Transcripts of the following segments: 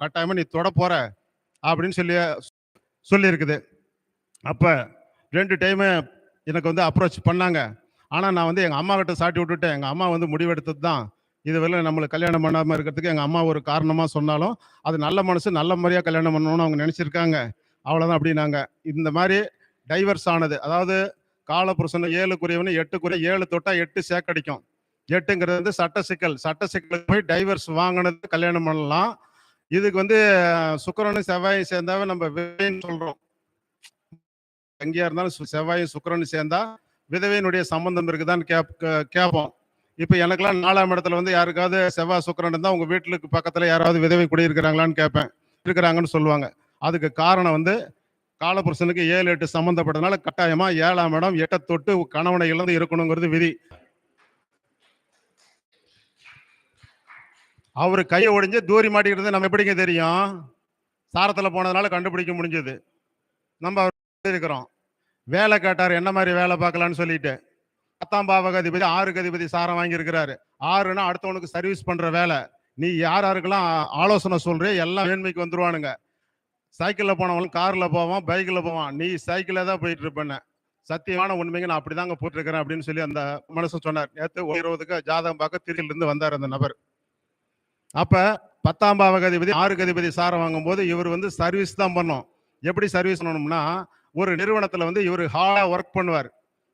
கட்டாயமாக நீ தொட போகிற அப்படின்னு சொல்லி சொல்லியிருக்குது. அப்போ ரெண்டு டைமு எனக்கு வந்து அப்ரோச் பண்ணாங்க. ஆனால் நான் வந்து எங்கள் அம்மா கிட்ட சாட்டி விட்டுட்டேன் எங்கள் அம்மா வந்து முடிவெடுத்தது தான். இதுவரை நம்மளுக்கு கல்யாணம் பண்ணாமல் இருக்கிறதுக்கு எங்கள் அம்மா ஒரு காரணமாக சொன்னாலும் அது நல்ல மனசு நல்ல முறையாக கல்யாணம் பண்ணணும்னு அவங்க நினச்சிருக்காங்க. அவ்வளோதான் அப்படின்னாங்க. இந்த மாதிரி டைவர்ஸ் ஆனது அதாவது காலபுருஷன் ஏழுக்குரியவனு எட்டுக்குரிய ஏழு தொட்டால் எட்டு சேக்கடிக்கும். எட்டுங்கிறது வந்து சட்ட சிக்கல். சட்ட சிக்கலுக்கு போய் டைவர்ஸ் வாங்கினது கல்யாணம் பண்ணலாம். இதுக்கு வந்து சுக்கரனும் செவ்வாயும் சேர்ந்தாவே நம்ம விதைன்னு சொல்றோம். எங்கேயா இருந்தாலும் சு- செவ்வாயும் சுக்கிரனும் சேர்ந்தா விதவையினுடைய சம்பந்தம் இருக்குதான்னு கேப் கேட்போம் இப்போ எனக்கெல்லாம் நாலாம் இடத்துல வந்து யாருக்காவது செவ்வாய் சுக்கிரன் இருந்தால் உங்க வீட்டுக்கு பக்கத்துல யாராவது விதவை குடியிருக்கிறாங்களான்னு கேட்பேன் இருக்கிறாங்கன்னு சொல்லுவாங்க. அதுக்கு காரணம் வந்து காலபுருஷனுக்கு ஏழு எட்டு சம்பந்தப்பட்டதுனால கட்டாயமா ஏழாம் இடம் எட்டை தொட்டு கணவனை இழந்து இருக்கணுங்கிறது விதி. அவர் கையை ஒடிஞ்சு தூரி மாட்டிக்கிறது நம்ம எப்படிங்க தெரியும்? சாரத்தில் போனதுனால கண்டுபிடிக்க முடிஞ்சது. நம்ம அவர் இருக்கிறோம். வேலை கேட்டார் என்ன மாதிரி வேலை பார்க்கலான்னு சொல்லிட்டு. பத்தாம் பாவகதிபதி ஆறுக்கு அதிபதி சாரம் வாங்கியிருக்கிறாரு. ஆறுனா அடுத்தவனுக்கு சர்வீஸ் பண்ணுற வேலை. நீ யார் யாருக்கெல்லாம் ஆலோசனை சொல்கிற எல்லாம் மேன்மைக்கு வந்துருவானுங்க. சைக்கிளில் போனவங்களும் காரில் போவான் பைக்கில் போவான். நீ சைக்கிளில் தான் போயிட்டு இருப்பேன்னு. சத்தியமான உண்மைங்க நான் அப்படிதாங்க தாங்க போட்டிருக்கிறேன் அப்படின்னு சொல்லி அந்த மனுஷன் சொன்னார். நேற்று ஒரு இருபதுக்கு ஜாதகம் பார்க்க திருச்சியிலிருந்து வந்தார் அந்த நபர். அப்ப பத்தாம் கதிபதி ஆறு கதிபதி சாரை சாரம் வாங்கும்போது இவர் வந்து சர்வீஸ் தான் பண்ணோம். எப்படி சர்வீஸ் பண்ணணும்னா ஒரு நிறுவனத்துல வந்து இவர் ஹார்டா ஒர்க் பண்ணுவார்.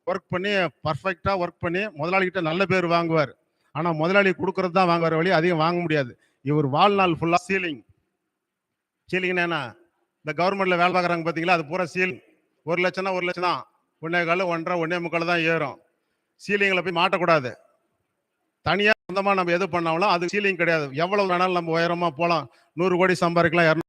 ஒர்க் பண்ணி பர்ஃபெக்டா ஒர்க் பண்ணி முதலாளி கிட்ட நல்ல பேர் வாங்குவார். ஆனா முதலாளி கொடுக்கறது தான் வாங்குற வழி அதிகம் வாங்க முடியாது. இவர் வாழ்நாள் ஃபுல்லா சீலிங் சீலிங்னா என்ன? இந்த கவர்மெண்ட்ல வேலை பார்க்குறாங்க பாத்தீங்களா அது பூரா சீலிங் ஒரு லட்சம்னா ஒரு லட்சம் தான். ஒன்னே கால் ஒன்றரை ஒன்னே முக்கால் தான் ஏறும். சீலிங்கில் போய் மாட்டக்கூடாது. தனியாக சொந்தமா நம்ம எது பண்ணாலும் அது சீலிங் கிடையாது. எவ்வளவு வேணாலும் நம்ம உயரமா போகலாம் நூறு கோடி சம்பாதிக்கலாம் இரநூறு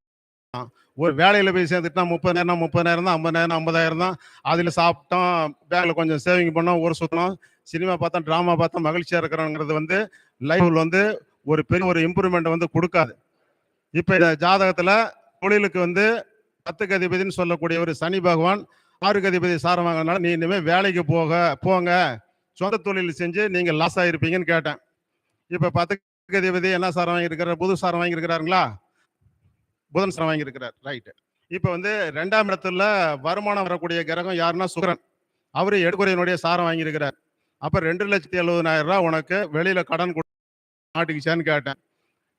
ஒரு வேலையில போய் சேர்ந்துட்டா முப்பதாயிரம் முப்பதாயிரம் தான் ஐம்பதாயிரம் ஐம்பதாயிரம் தான். அதுல சாப்பிட்டோம் பேங்க்ல கொஞ்சம் சேவிங் பண்ணோம் ஒரு சுத்தம் சினிமா பார்த்தா டிராமா பார்த்தா மகிழ்ச்சியா இருக்கிறோங்கிறது வந்து லைஃப்ல வந்து ஒரு பெரிய ஒரு இம்ப்ரூவ்மெண்ட் வந்து கொடுக்காது. இப்ப இந்த ஜாதகத்துல தொழிலுக்கு வந்து பத்துக்கு அதிபதினு சொல்லக்கூடிய ஒரு சனி பகவான் ஆறுக்கு அதிபதி சாரம் வாங்கினால நீ இனிமே வேலைக்கு போக போங்க. சொந்த தொழில் செஞ்சு நீங்க லாஸ் ஆயிருப்பீங்கன்னு கேட்டேன். இப்ப பத்துக்கு அதிபதி என்ன சாரம் வாங்கியிருக்கிறார் புது சாரம் வாங்கியிருக்கிறாருங்களா? புதன் சாரம் வாங்கியிருக்கிறார் ரைட்டு இப்ப வந்து ரெண்டாம் இடத்துல வருமானம் வரக்கூடிய கிரகம் யாருன்னா சுகரன் அவரு எடுக்குறையினுடைய சாரம் வாங்கியிருக்கிறார். அப்ப ரெண்டு லட்சத்தி எழுபதாயிரம் ரூபா உனக்கு வெளியில கடன் கொடு- மாட்டிக்கிச்சான்னு கேட்டேன்.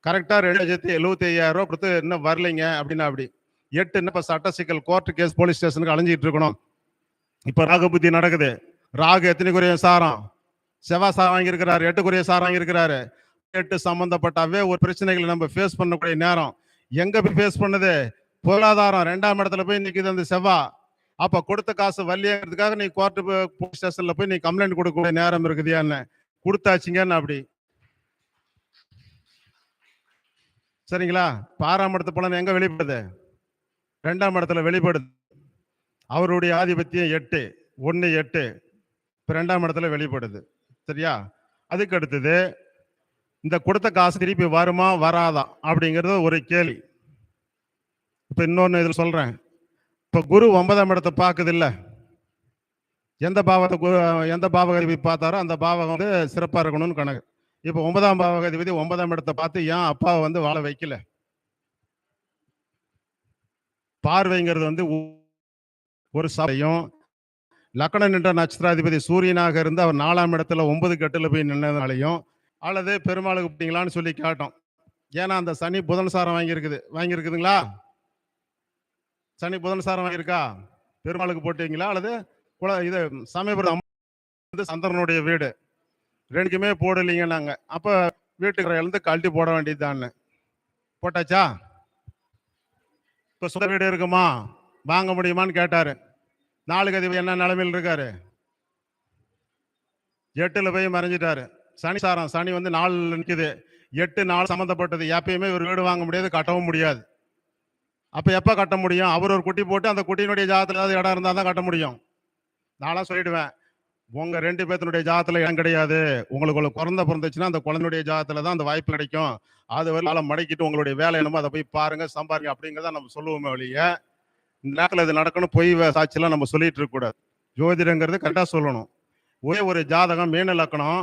கரெக்டாக ரெண்டு லட்சத்தி எழுபத்தி ஐயாயிரம் ரூபாய் கொடுத்து இன்னும் வரலைங்க அப்படின்னா அப்படி. எட்டு என்ன இப்போ சட்ட சிக்கல் கோர்ட் கேஸ் போலீஸ் ஸ்டேஷனுக்கு அலைஞ்சிட்டு இருக்கணும். இப்போ ராகு புத்தி நடக்குது. ராகு எத்தனை குறையும் சாரம்? செவ்வாய் சார் வாங்கியிருக்கிறாரு எட்டுக்குரிய சார் வாங்கியிருக்கிறாரு. எட்டு சம்பந்தப்பட்டாவே ஒரு பிரச்சனைகளை நம்ம ஃபேஸ் பண்ணக்கூடிய நேரம். எங்க போய் ஃபேஸ் பண்ணுது? பொருளாதாரம் ரெண்டாம் இடத்துல போய் நிக்குது அந்த செவ்வா. அப்போ கொடுத்த காசு வள்ளியங்கிறதுக்காக நீ கோர்ட்டு போலீஸ் ஸ்டேஷனில் போய் நீ கம்ப்ளைண்ட் கொடுக்கக்கூடிய நேரம் இருக்குதுயான்னு கொடுத்தாச்சிங்கன்னு அப்படி? சரிங்களா? இப்ப இடத்து பலன் எங்கே வெளிப்படுது? ரெண்டாம் இடத்துல வெளிப்படுது. அவருடைய ஆதிபத்தியம் எட்டு ஒன்னு எட்டு. இப்போ ரெண்டாம் இடத்துல வெளிப்படுது. சரியா? அதுக்கு அடுத்தது இந்த கொடுத்த காசு திருப்பி வருமா வராதா? அப்படிங்கிறது ஒரு கேள்வி. இப்போ இன்னொன்று இதில் சொல்கிறேன் இப்போ குரு ஒன்பதாம் இடத்தை பார்க்குது இல்லை எந்த பாவத்தை குரு எந்த பாவகதிபதி பார்த்தாரோ அந்த பாவகம் வந்து சிறப்பாக இருக்கணும்னு கணக்கு. இப்போ ஒன்பதாம் பாவகதிபதி ஒன்பதாம் இடத்தை பார்த்து ஏன் அப்பாவை வந்து வாழ வைக்கல? பார்வைங்கிறது வந்து ஒரு சபையும் லக்கணம் நின்ற நட்சத்திராதிபதி சூரியனாக இருந்து அவர் நாலாம் இடத்துல ஒன்பது கட்டில் போய் நின்றதுனாலையும் அல்லது பெருமாளுக்கு கூப்பிட்டீங்களான்னு சொல்லி கேட்டோம். ஏன்னா அந்த சனி புதன் சாரம் வாங்கியிருக்குது. வாங்கியிருக்குதுங்களா? சனி புதன் சாரம் வாங்கியிருக்கா? பெருமாளுக்கு போட்டீங்களா? அல்லது குல இது சமயபுரம் அம்மா வந்து சந்திரனுடைய வீடு. ரெண்டுக்குமே போடலைங்க நாங்கள் அப்போ வீட்டுக்கு இருந்து கழட்டி போட வேண்டியதுதான்னு. போட்டாச்சா? இப்போ சொந்த வீடு இருக்குமா? வாங்க முடியுமான்னு கேட்டாரு. நாளுக்கு அதிபதி என்ன நிலைமையில் இருக்காரு? எட்டுல போய் மறைஞ்சிட்டாரு. சனி சாரம் சனி வந்து நாலு நிற்குது எட்டு நாள் சம்மந்தப்பட்டது எப்பயுமே ஒரு வீடு வாங்க முடியாது கட்டவும் முடியாது. அப்ப எப்ப கட்ட முடியும்? அவர் ஒரு குட்டி போட்டு அந்த குட்டியினுடைய ஜாதத்துல ஏதாவது இடம் இருந்தா தான் கட்ட முடியும். நான்லாம் சொல்லிடுவேன். உங்க ரெண்டு பேர்த்தினுடைய ஜாதத்துல இடம் கிடையாது. உங்களுக்கு ஒரு குழந்தை பிறந்துச்சுன்னா அந்த குழந்தையுடைய ஜாதத்துல தான் அந்த வாய்ப்பு கிடைக்கும். அது வரை மடக்கிட்டு உங்களுடைய வேலை என்னமோ அதை போய் பாருங்க சம்பாருங்க அப்படிங்கிறத நம்ம சொல்லுவோமே வழியை இந்த நேரத்தில் இது நடக்கணும் பொய் சாட்சியெல்லாம் நம்ம சொல்லிட்டு இருக்க கூடாது. ஜோதிடங்கிறது கரெக்டாக சொல்லணும். ஒரே ஒரு ஜாதகம் மீன லக்கணம்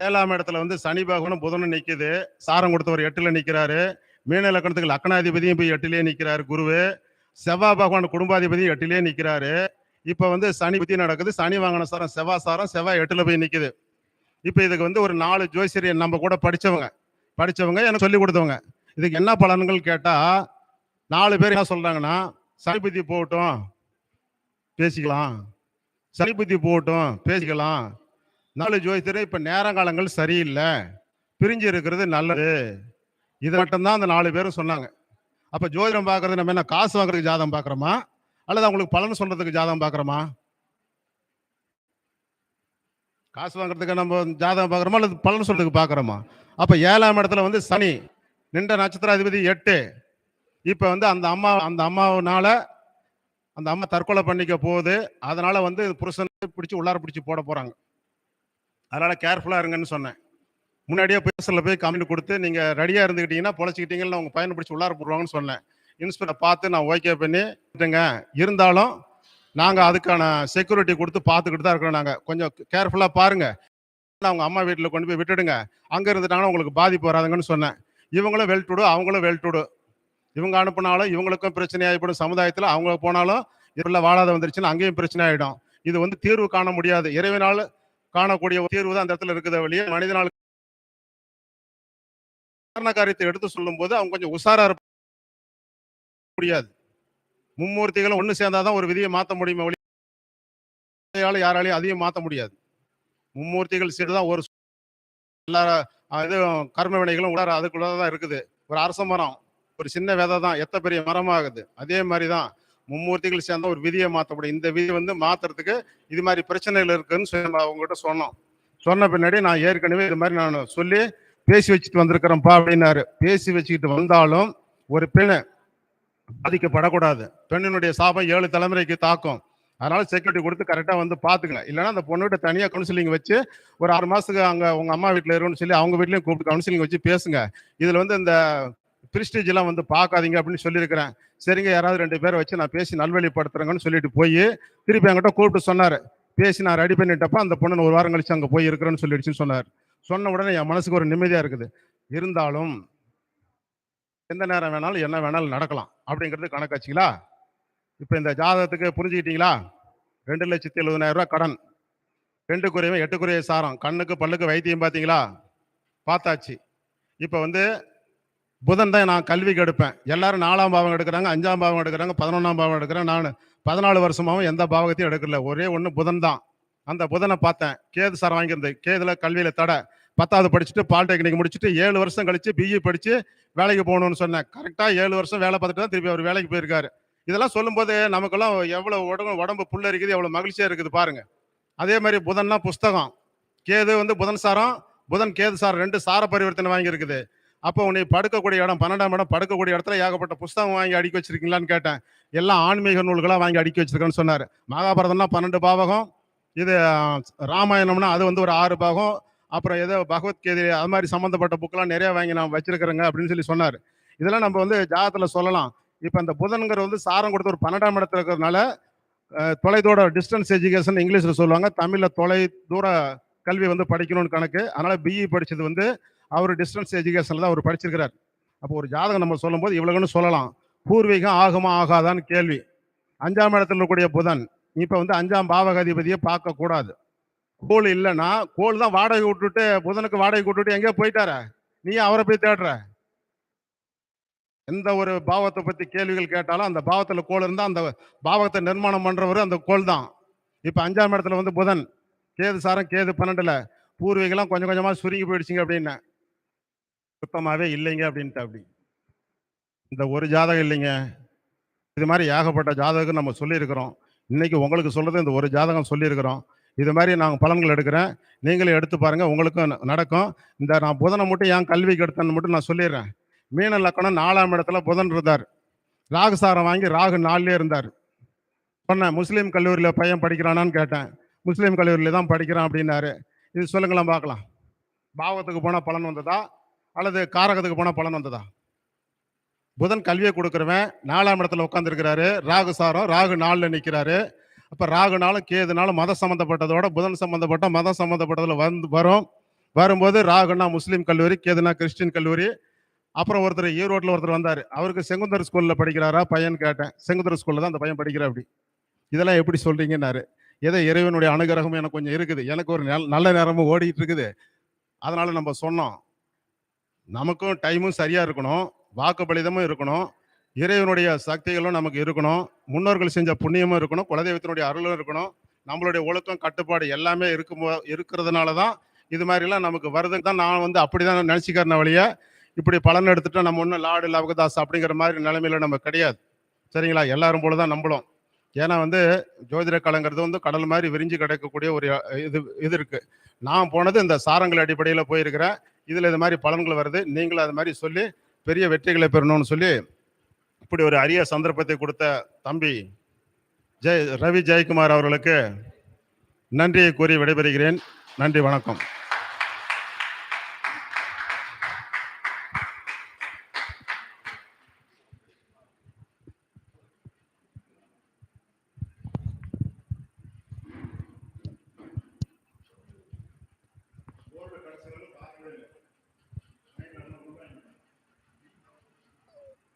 ஏழாம் இடத்துல வந்து சனி பகவானும் புதனும் நிற்கிது சாரம் கொடுத்தவர் எட்டில் நிற்கிறாரு மீன லக்கணத்துக்கு லக்கணாதிபதியும் போய் எட்டிலே நிற்கிறாரு குருவு. செவ்வாய் பகவான் குடும்பாதிபதியும் எட்டிலே நிற்கிறாரு இப்போ வந்து சனி புத்தி நடக்குது. சனி வாங்கின சாரம் செவ்வாய் சாரம் செவ்வாய் எட்டில் போய் நிற்கிது இப்போ இதுக்கு வந்து ஒரு நாலு ஜோசியர் நம்ம கூட படித்தவங்க படிச்சவங்க எனக்கு சொல்லி கொடுத்தவங்க. இதுக்கு என்ன பலன்கள் கேட்டால் நாலு பேர் என்ன சொல்கிறாங்கன்னா சனிபதி போகட்டும். பேசிக்கலாம். சனிபதி போகட்டும் பேசிக்கலாம். நாலு ஜோதிடர் இப்போ நேரங்காலங்கள் சரியில்லை. பிரிஞ்சு இருக்கிறது நல்லது. இது மட்டும்தான் அந்த நாலு பேரும் சொன்னாங்க. அப்போ ஜோதிடம் பார்க்கறது நம்ம என்ன காசு வாங்குறதுக்கு ஜாதகம் பார்க்குறோமா? அல்லது அவங்களுக்கு பலன் சொல்றதுக்கு ஜாதகம் பார்க்குறோமா? காசு வாங்குறதுக்கு நம்ம ஜாதகம் பார்க்குறோமா? அல்லது பலன் சொல்றதுக்கு பார்க்குறோமா? அப்போ ஏழாம் இடத்துல வந்து சனி நின்ற நட்சத்திராதிபதி எட்டு. இப்போ வந்து அந்த அம்மா அந்த அம்மாவனால அந்த அம்மா தற்கொலை பண்ணிக்க போகுது. அதனால வந்து புருஷன் பிடிச்சி உள்ளார பிடிச்சி போட போறாங்க. அதனால கேர்ஃபுல்லா இருங்கன்னு சொன்னேன். முன்னாடியே பேசல போய் கம்மி கொடுத்து நீங்க ரெடியா இருந்துக்கிட்டீங்கன்னா பொழைச்சிக்கிட்டீங்கன்னா உங்க பையனை பிடிச்சி உள்ளார போடுவாங்கன்னு சொன்னேன். இன்ஸ்பெக்டர் பார்த்து நான் ஓகே பண்ணி விட்டுங்க இருந்தாலும் நாங்க அதுக்கான செக்யூரிட்டி கொடுத்து பார்த்துக்கிட்டு தான் இருக்கிறோம் நாங்க. கொஞ்சம் கேர்ஃபுல்லா பாருங்க. அவங்க அம்மா வீட்டில் கொண்டு போய் விட்டுடுங்க. அங்க இருந்துட்டாங்கன்னா உங்களுக்கு பாதிப்பு வராதுங்கன்னு சொன்னேன். இவங்களும் வெல்டுடு அவங்களும் வெல்டுடு இவங்க அனுப்புனாலும் இவங்களுக்கும் பிரச்சனை ஆகிப்படும் சமுதாயத்தில் அவங்க போனாலும் இதில் வாழாத வந்துருச்சுன்னா அங்கேயும் பிரச்சனை ஆகிடும் இது வந்து தீர்வு காண முடியாது. இறைவனால் காணக்கூடிய தீர்வு தான் அந்த இடத்துல இருக்குது வழியே மனிதனால் காரண காரியத்தை எடுத்து சொல்லும்போது அவங்க கொஞ்சம் உஷாரா இருக்க முடியாது. மும்மூர்த்திகளும் ஒன்று சேர்ந்தாதான் ஒரு விதியை மாற்ற முடியுமே வழியால் யாராலையும் அதையும் மாற்ற முடியாது. மும்மூர்த்திகள் சேர்ந்து தான் ஒரு எல்லா இதுவும் கர்ம வினைகளும் உடார அதுக்குள்ளதான் இருக்குது. ஒரு அரச மரம். ஒரு சின்ன விதை தான். எத்த பெரிய மரமாகுது? அதே மாதிரி தான் மும்மூர்த்திகள் சேர்ந்த ஒரு விதியை மாற்றப்படும் இந்த விதி வந்து மாத்துறதுக்கு இது மாதிரி பிரச்சனைகள் இருக்குன்னு சொல்லி நம்ம அவங்ககிட்ட சொன்னோம். சொன்ன பின்னாடி நான் ஏற்கனவே இது மாதிரி நான் சொல்லி பேசி வச்சுட்டு வந்திருக்கிறேன்ப்பா அப்படின்னாரு. பேசி வச்சுக்கிட்டு வந்தாலும் ஒரு பெண்ணை பாதிக்கப்படக்கூடாது. பெண்ணினுடைய சாபம் ஏழு தலைமுறைக்கு தாக்கும். அதனால செக்யூரிட்டி கொடுத்து கரெக்டாக வந்து பார்த்துக்கலாம் இல்லைன்னா அந்த பொண்ணுகிட்ட தனியாக கவுன்சிலிங் வச்சு ஒரு ஆறு மாதத்துக்கு அங்கே உங்கள் அம்மா வீட்டில் இருக்குன்னு சொல்லி அவங்க வீட்லேயும் கூப்பிட்டு கவுன்சிலிங் வச்சு பேசுங்க. இதில் வந்து இந்த பிரிஸ்டேஜ் எல்லாம் வந்து பார்க்காதீங்க அப்படின்னு சொல்லியிருக்கிறேன். சரிங்க யாராவது ரெண்டு பேரை வச்சு நான் பேசி நல்வழிப்படுத்துறேங்கன்னு சொல்லிட்டு போய் திருப்பி என்கிட்ட கூப்பிட்டு சொன்னார். பேசி நான் ரெடி பண்ணிட்டப்ப அந்த பொண்ணு ஒரு வாரம் கழிச்சு அங்கே போய் இருக்கிறேன்னு சொல்லிடுச்சுன்னு சொன்னார். சொன்ன உடனே என் மனசுக்கு ஒரு நிம்மதியாக இருக்குது. இருந்தாலும் எந்த நேரம் வேணாலும் என்ன வேணாலும் நடக்கலாம். அப்படிங்கிறது கணக்காச்சுங்களா இப்போ இந்த ஜாதகத்துக்கு புரிஞ்சுக்கிட்டீங்களா? ரெண்டு லட்சத்தி எழுபதாயிரம் கடன். ரெண்டு குறையும் எட்டு குறைய சாரம். கண்ணுக்கு பல்லுக்கு வைத்தியம் பார்த்தீங்களா? பார்த்தாச்சு. இப்போ வந்து புதன் தான் நான் கல்விக்கு எடுப்பேன். எல்லாரும் நாலாம் பாவம் எடுக்கிறாங்க அஞ்சாம் பாவம் எடுக்கிறாங்க பதினொன்றாம் பாவம் எடுக்கிறேன் நான் பதினாலு வருஷமாகவும் எந்த பாவகத்தையும் எடுக்கல. ஒரே ஒன்று புதன் தான். அந்த புதனை பார்த்தேன். கேது சார் வாங்கியிருந்து கேதுல கல்வியில் தடை. பத்தாவது படிச்சுட்டு பாலிடெக்னிக் முடிச்சுட்டு ஏழு வருஷம் கழிச்சு பிஇ படித்து வேலைக்கு போகணும்னு சொன்னேன். கரெக்டாக ஏழு வருஷம் வேலை பார்த்துட்டு தான் திருப்பி அவர் வேலைக்கு போயிருக்காரு. இதெல்லாம் சொல்லும்போது நமக்கெல்லாம் எவ்வளோ உடம்பு உடம்பு புல்ல இருக்குது எவ்வளோ மகிழ்ச்சியாக இருக்குது பாருங்க. அதே மாதிரி புதன்னா புஸ்தகம். கேது வந்து புதன் சாரம் புதன் கேது சாரம் ரெண்டு சார பரிவர்த்தனை வாங்கியிருக்குது. அப்போ உன்னை படுக்கக்கூடிய இடம் பன்னெண்டாம் இடம் படுக்கக்கூடிய இடத்துல ஏகப்பட்ட புஸ்தகம் வாங்கி அடுக்கி வச்சிருக்கீங்களான்னு கேட்டேன். எல்லாம் ஆன்மீக நூல்களாக வாங்கி அடுக்கி வச்சிருக்கேன்னு சொன்னார். மகாபாரதம்னா பன்னெண்டு பாவகம் இது ராமாயணம்னா அது வந்து ஒரு ஆறு பாகம் அப்புறம் ஏதோ பகவத்கீதை அது மாதிரி சம்மந்தப்பட்ட புக்கெல்லாம் நிறைய வாங்கி நான் வச்சிருக்கிறேங்க அப்படின்னு சொல்லி சொன்னார். இதெல்லாம் நம்ம வந்து ஜாதகத்துல சொல்லலாம். இப்போ அந்த புதன்கிற வந்து சாரம் கொடுத்த ஒரு பன்னெண்டாம் இடத்துல இருக்கிறதுனால தொலைதூர டிஸ்டன்ஸ் எஜுகேஷன் இங்கிலீஷில் சொல்லுவாங்க. தமிழில் தொலை தூர கல்வி வந்து படிக்கணும்னு கணக்கு. அதனால் பிஇ படித்தது வந்து அவர் டிஸ்டன்ஸ் எஜுகேஷனில் தான் அவர் படிச்சிருக்கிறார். அப்போ ஒரு ஜாதகம் நம்ம சொல்லும்போது இவ்வளோன்னு சொல்லலாம். பூர்வீகம் ஆகுமா ஆகாதான்னு கேள்வி. அஞ்சாம் இடத்துல இருக்கக்கூடிய புதன் இப்போ வந்து அஞ்சாம் பாவகாதிபதியை பார்க்கக்கூடாது கோல் இல்லைன்னா கோல் தான் வாடகை விட்டுட்டு புதனுக்கு வாடகை விட்டுட்டு எங்கேயோ போயிட்டார. நீ அவரை போய் தேடுற? எந்த ஒரு பாவத்தை பற்றி கேள்விகள் கேட்டாலும் அந்த பாவத்தில் கோல் இருந்தால் அந்த பாவத்தை நிர்மாணம் பண்ணுறவர் அந்த கோல் தான். இப்போ அஞ்சாம் இடத்துல வந்து புதன் கேது சாரம் கேது பன்னெண்டில் பூர்வீகம்லாம் கொஞ்சம் கொஞ்சமாக சுருங்கி போயிடுச்சுங்க அப்படின்னு. சுத்தமாகவே இல்லைங்க அப்படின்ட்டு அப்படி இந்த ஒரு ஜாதகம் இல்லைங்க. இது மாதிரி ஏகப்பட்ட ஜாதகம் நம்ம சொல்லியிருக்கிறோம். இன்றைக்கி உங்களுக்கு சொல்கிறது இந்த ஒரு ஜாதகம் சொல்லியிருக்கிறோம். இது மாதிரி நாங்கள் பலன்கள் எடுக்கிறேன். நீங்களும் எடுத்து பாருங்கள் உங்களுக்கும் நடக்கும். இந்த நான் புதனை மட்டும் ஏன் கல்விக்கு எடுத்தேன்னு மட்டும் நான் சொல்லிடுறேன். மீன லக்கணம் நாலாம் இடத்துல புதன் இருந்தார். ராகு சாரம் வாங்கி ராகு நாலுலேயே இருந்தார். சொன்னேன் முஸ்லீம் கல்லூரியில் பையன் படிக்கிறானான்னு கேட்டேன். முஸ்லீம் கல்லூரியில் தான் படிக்கிறான் அப்படின்னாரு. இது சொல்லுங்களேன் பார்க்கலாம். பாவத்துக்கு போனால் பலன் வந்ததா? அல்லது காரகத்துக்கு போனால் பலன் வந்ததா? புதன் கல்வியை கொடுக்குறவன் நாலாம் இடத்துல உட்காந்துருக்கிறாரு ராகு சாரம் ராகு நாளில் நிற்கிறாரு அப்போ ராகு நாளும் கேது மதம் சம்மந்தப்பட்டதோட புதன் சம்மந்தப்பட்ட மதம் சம்மந்தப்பட்டதில் வந்து வரும். வரும்போது ராகுனா முஸ்லீம் கல்லூரி கேதுனா கிறிஸ்டின் கல்லூரி. அப்புறம் ஒருத்தர் ஈரோட்டில் ஒருத்தர் வந்தார். அவருக்கு செங்குந்தர் ஸ்கூலில் படிக்கிறாரா? பையன் கேட்டேன். செங்குந்தர் ஸ்கூலில் தான் அந்த பையன் படிக்கிறா அப்படி. இதெல்லாம் எப்படி சொல்கிறீங்கன்னாரு ஏதோ இறைவனுடைய அனுகிரகம் எனக்கு கொஞ்சம் இருக்குது. எனக்கு ஒரு நல்ல நேரமும் ஓடிட்டு இருக்குது. அதனால் நம்ம சொன்னோம். நமக்கும் டைமும் சரியா இருக்கணும். வாக்கு பலிதமும் இருக்கணும். இறைவனுடைய சக்திகளும் நமக்கு இருக்கணும். முன்னோர்கள் செஞ்ச புண்ணியமும் இருக்கணும். குலதெய்வத்தினுடைய அருளும் இருக்கணும். நம்மளுடைய ஒழுக்கம் கட்டுப்பாடு எல்லாமே இருக்கும் இருக்கிறதுனால தான் இது மாதிரிலாம் நமக்கு வருது. தான் நான் வந்து அப்படிதான் நினச்சிக்கிறன வழியை இப்படி பலன் எடுத்துட்டு நம்ம ஒன்றும் லாடு லவகதாஸ் அப்படிங்கிற மாதிரி நிலைமையில நம்ம கிடையாது. சரிங்களா? எல்லாரும் போல தான் நம்பளும் ஏன்னா வந்து ஜோதிட காலங்கிறது வந்து கடல் மாதிரி விரிஞ்சு கிடைக்கக்கூடிய ஒரு இது இது இருக்குது நான் போனது இந்த சாரங்கள் அடிப்படையில் போயிருக்கிறேன். இதில் இது மாதிரி பலன்கள் வருது. நீங்களும் அது மாதிரி சொல்லி பெரிய வெற்றிகளை பெறணும்னு சொல்லி இப்படி ஒரு அரிய சந்தர்ப்பத்தை கொடுத்த தம்பி ஜெய் ரவி ஜெயக்குமார் அவர்களுக்கு நன்றியை கூறி விடைபெறுகிறேன். நன்றி வணக்கம்.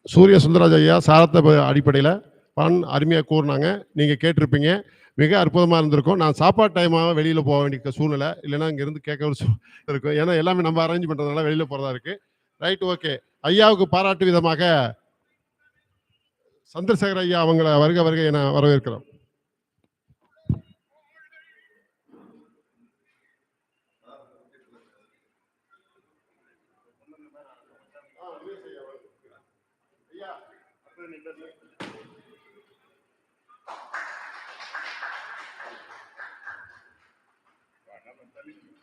சூரிய சுந்தரராஜ் ஐயா சாரத்தை அடிப்படையில் பலன் அருமையாக கூறினாங்க. நீங்கள் கேட்டிருப்பீங்க. மிக அற்புதமாக இருந்திருக்கும். நான் சாப்பாடு டைமாக வெளியில் போக வேண்டிய சூழ்நிலை. இல்லைன்னா இங்கேருந்து கேட்க ஒரு சூ- இருக்கும். ஏன்னா எல்லாமே நம்ம அரேஞ்ச் பண்ணுறதுனால வெளியில் போகிறதா இருக்குது ரைட் ஓகே ஐயாவுக்கு பாராட்டு விதமாக சந்திரசேகர் ஐயா அவங்கள வருக வருக என வரவேற்கிறோம். Children Investment. Guardamos también.